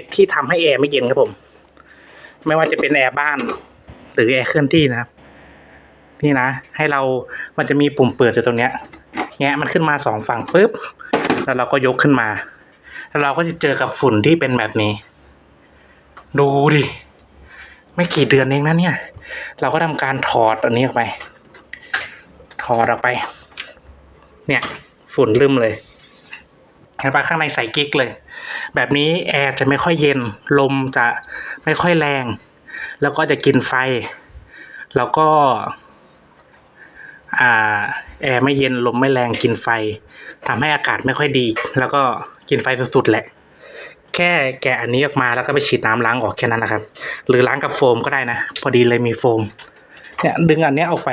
ตุที่ทำให้แอร์ไม่เย็นครับผม ไม่ว่าจะเป็นแอร์บ้าน หรือแอร์เคลื่อนที่นะครับ นี่นะ ให้เรา มันจะมีปุ่มเปิดอยู่ตรงเนี้ย แงะมันขึ้นมาสองฝั่งปุ๊บ แล้วเราก็ยกขึ้นมา แล้วเราก็จะเจอกับฝุ่นที่เป็นแบบนี้ ดูดิ ไม่กี่เดือนเองนะเนี่ย เราก็ทำการถอดอันนี้ออกไป ถอดออกไป เนี่ย ฝุ่นลืมเลย เห็นปะข้างในใส่กิ๊กเลย แบบนี้แอร์จะไม่ค่อยเย็น ลมจะไม่ค่อยแรง แล้วก็จะกินไฟ แล้วก็แอร์ไม่เย็นลมไม่แรงกินไฟทำให้อากาศไม่ค่อยดี แล้วก็กินไฟสุดๆแหละ แค่แกะอันนี้ออกมาแล้วก็ไปฉีดน้ำล้างออกแค่นั้นนะครับ หรือล้างกับโฟมก็ได้นะ พอดีเลยมีโฟมเนี่ยดึงอันนี้ออกไป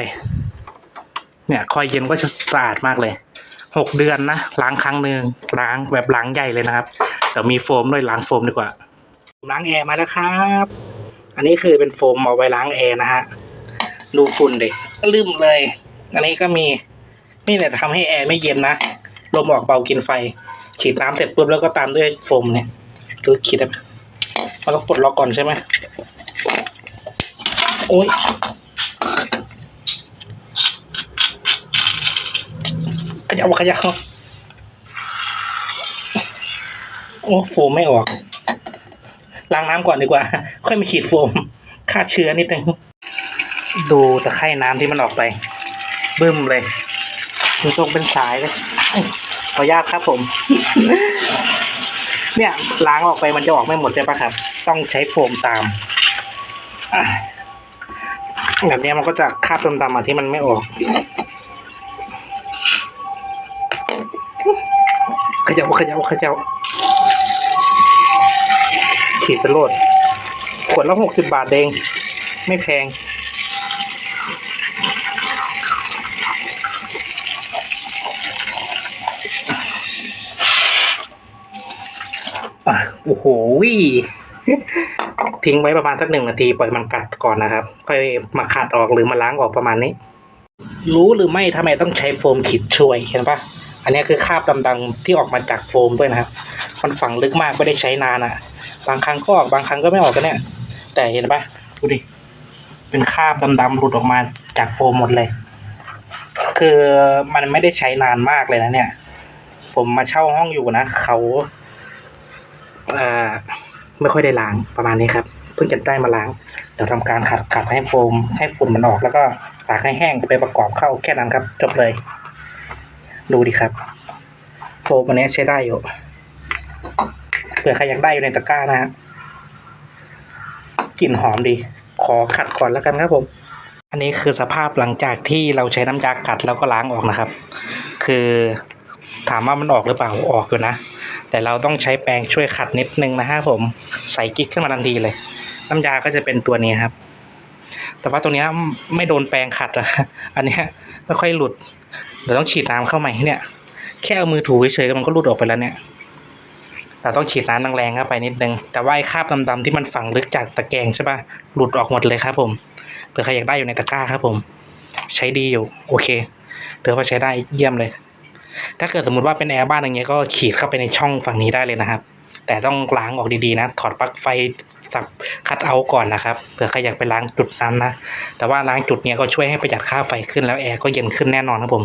เนี่ยคอยเย็นก็จะสะอาดมากเลย หกเดือนนะล้างครั้งหนึ่งล้างแบบล้างใหญ่เลยนะครับเดี๋ยวมีโฟมด้วยล้างโฟมดีกว่าล้างแอร์มาแล้วครับ อันนี้คือเป็นโฟมเอาไว้ล้างแอร์นะฮะดูฝุ่นดิลืมเลย อันนี้ก็มีนี่แหละทำให้แอร์ไม่เย็นนะลมออกเบากินไฟ ฉีดน้ำเสร็จปุ๊บแล้วก็ตามด้วยโฟมเนี่ยคือขีดแบบมันต้องปลดล็อกก่อนใช่ไหมโอ้ย ยับขยับโอ้โฟมไม่ออก ล้างน้ำก่อนดีกว่า ค่อยมาฉีดโฟมฆ่าเชื้อนิดนึง ดูตะไคร่น้ำที่มันออกไป บึ้มเลยดูทรงเป็นสายเลยเอ้ยขออนุญาตครับผม เนี่ยล้างออกไปมันจะออกไม่หมดใช่ปะครับ ต้องใช้โฟมตามแบบนี้มันก็จะคาบดำๆอะที่มันไม่ออก ขยับขยับขยับฉีดไปโลด ขวดละหกสิบบาทเอง ไม่แพง อะ โอ้โหทิ้งไว้ประมาณสักหนึ่งนาทีปล่อยมันกัดก่อนนะครับ ค่อยมาขัดออกหรือมาล้างออกประมาณนี้ รู้หรือไม่ทำไมต้องใช้โฟมขีดช่วยเห็นปะ อันนี้คือคราบดำๆที่ออกมาจากโฟมด้วยนะครับ มันฝังลึกมากไม่ได้ใช้นานอะ่ะ บางครั้งก็ออกบางครั้งก็ไม่ออกกันเนี่ย แต่เห็นปะดูดิ เป็นคราบดำๆหลุดออกมาจากโฟมหมดเลย คือมันไม่ได้ใช้นานมากเลยนะเนี่ย ผมมาเช่าห้องอยู่นะเขาอ่าไม่ค่อยได้ล้างประมาณนี้ครับ เพิ่งจะได้มาล้าง เดี๋ยวทำการขัดขัดให้โฟม ให้ฝุ่นมันออกแล้วก็ตากให้แห้งไปประกอบเข้าแค่นั้นครับจบเลย ดูดิครับ โฟมอันนี้ใช้ได้อยู่เผื่อใครอยากได้อยู่ในตะกร้านะฮะกลิ่นหอมดี ขอขัดก่อนแล้วกันครับผม อันนี้คือสภาพหลังจากที่เราใช้น้ำยากัดแล้วก็ล้างออกนะครับ คือถามว่ามันออกหรือเปล่าออกอยู่นะ แต่เราต้องใช้แปรงช่วยขัดนิดนึงนะฮะผมใส่กิ๊กขึ้นมาทันทีเลย น้ำยาก็จะเป็นตัวนี้ครับ แต่ว่าตัวนี้ไม่โดนแปรงขัดอะอันนี้ไม่ค่อยหลุด เดี๋ยวต้องฉีดน้ำเข้าใหม่เนี่ย แค่เอามือถูเฉยๆมันก็หลุดออกไปแล้วเนี่ย เราต้องฉีดน้ำแรงๆเข้าไปนิดนึง แต่ว่าไอ้คราบดำๆที่มันฝังลึกจากตะแกรงใช่ปะหลุดออกหมดเลยครับผมเผื่อใครอยากได้อยู่ในตะกร้าครับผม ใช้ดีอยู่ โอเคเถือว่าใช้ได้เยี่ยมเลย ถ้าเกิดสมมติว่าเป็นแอร์บ้านอย่างเงี้ยก็ขีดเข้าไปในช่องฝั่งนี้ได้เลยนะครับ แต่ต้องล้างออกดีๆนะ ถอดปลั๊กไฟ สับคัดเอาท์ก่อนนะครับเผื่อใครอยากไปล้างจุดนั้นนะแต่ว่าล้างจุดเนี้ยก็ช่วยให้ประหยัดค่าไฟขึ้นแล้วแอร์ก็เย็นขึ้นแน่นอนครับผม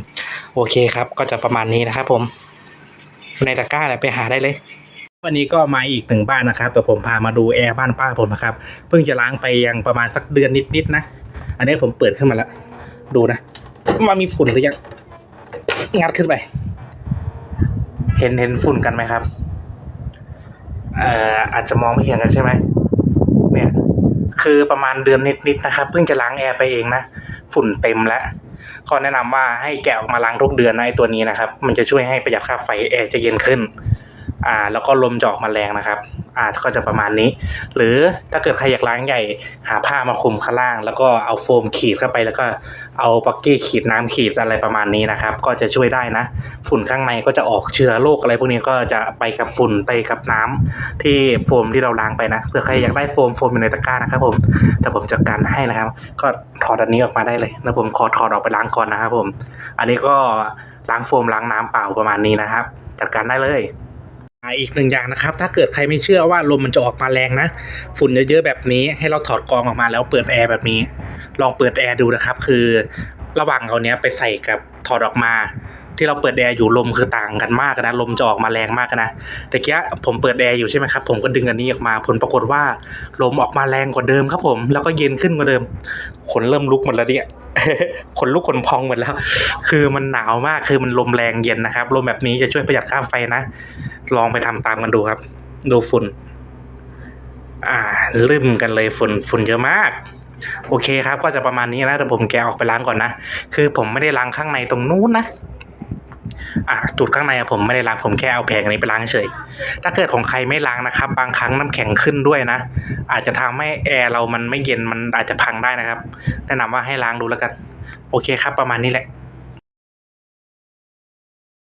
โอเคครับ ก็จะประมาณนี้นะครับผม ในตะกร้าแหละไปหาได้เลยวันนี้ก็มาอีกหนึ่งบ้านนะครับ แต่ผมพามาดูแอร์บ้านป้าผมนะครับ เพิ่งจะล้างไปยังประมาณสักเดือนนิดๆนะ อันนี้ผมเปิดขึ้นมาแล้ว ดูนะว่ามีฝุ่นหรือยัง งัดขึ้นไป เห็นเห็นฝุ่นกันไหมครับ เอ่ออาจจะมองไม่เห็นกันใช่ไหมเนี่ย คือประมาณเดือนนิดๆนะครับ เพิ่งจะล้างแอร์ไปเองนะฝุ่นเต็มแล้วก็แนะนำว่าให้แกะออกมาล้างทุกเดือนนะไอตัวนี้นะครับ มันจะช่วยให้ประหยัดค่าไฟแอร์จะเย็นขึ้น อ่าแล้วก็ลมจะออกมาแรงนะครับอ่าก็จะประมาณนี้ หรือถ้าเกิดใครอยากล้างใหญ่หาผ้ามาคลุมข้างล่าง แล้วก็เอาโฟมขีดเข้าไป แล้วก็เอาปักกี้ขีดน้ำขีดอะไรประมาณนี้นะครับ ก็จะช่วยได้นะ ฝุ่นข้างในก็จะออกเชื้อโรคอะไรพวกนี้ก็จะไปกับฝุ่นไปกับน้ำที่โฟมที่เราล้างไปนะเผื่อใครอยากได้โฟมโฟมอยู่ในตะกร้านะครับ ผมแต่ผมจัดการให้นะครับ ก็ถอดอันนี้ออกมาได้เลยแล้วผมขอถอดออกไปล้างก่อนนะครับผม อันนี้ก็ล้างโฟมล้างน้ำเปล่าประมาณนี้นะครับ จัดการได้เลย อีกหนึ่งอย่างนะครับถ้าเกิดใครไม่เชื่อว่าลมมันจะออกมาแรงนะ ฝุ่นเยอะๆแบบนี้ให้เราถอดกรองออกมาแล้วเปิดแอร์แบบนี้ ลองเปิดแอร์ดูนะครับ คือระหว่างเอาเนี้ยไปใส่กับถอดออกมา ที่เราเปิดแอร์อยู่ลมคือต่างกันมากนะลมจะออกมาแรงมากนะแต่เกี้ผมเปิดแอร์อยู่ใช่ไหมครับผมก็ดึงอันนี้ออกมาผลปรากฏว่าลมออกมาแรงกว่าเดิมครับผมแล้วก็เย็นขึ้นกว่าเดิมขนเริ่มลุกหมดแล้วเนี่ยขนลุกขนพองหมดแล้ว คือมันหนาวมากคือมันลมแรงเย็นนะครับลมแบบนี้จะช่วยประหยัดค่าไฟนะ ลองไปทำตามกันดูครับ ดูฝุ่น อ่าลืมกันเลยฝุ่นฝุ่นเยอะมากโอเคครับ ก็จะประมาณนี้นะแต่ผมแกะออกไปล้างก่อนนะ คือผมไม่ได้ล้างข้างในตรงนู้นนะ อะจุดข้างในอะผมไม่ได้ล้างผมแค่เอาแผงอันนี้ไปล้างเฉย ถ้าเกิดของใครไม่ล้างนะครับ บางครั้งน้ำแข็งขึ้นด้วยนะ อาจจะทำให้แอร์เรามันไม่เย็นมันอาจจะพังได้นะครับ แนะนำว่าให้ล้างดูแล้วกัน โอเคครับ ประมาณนี้แหละ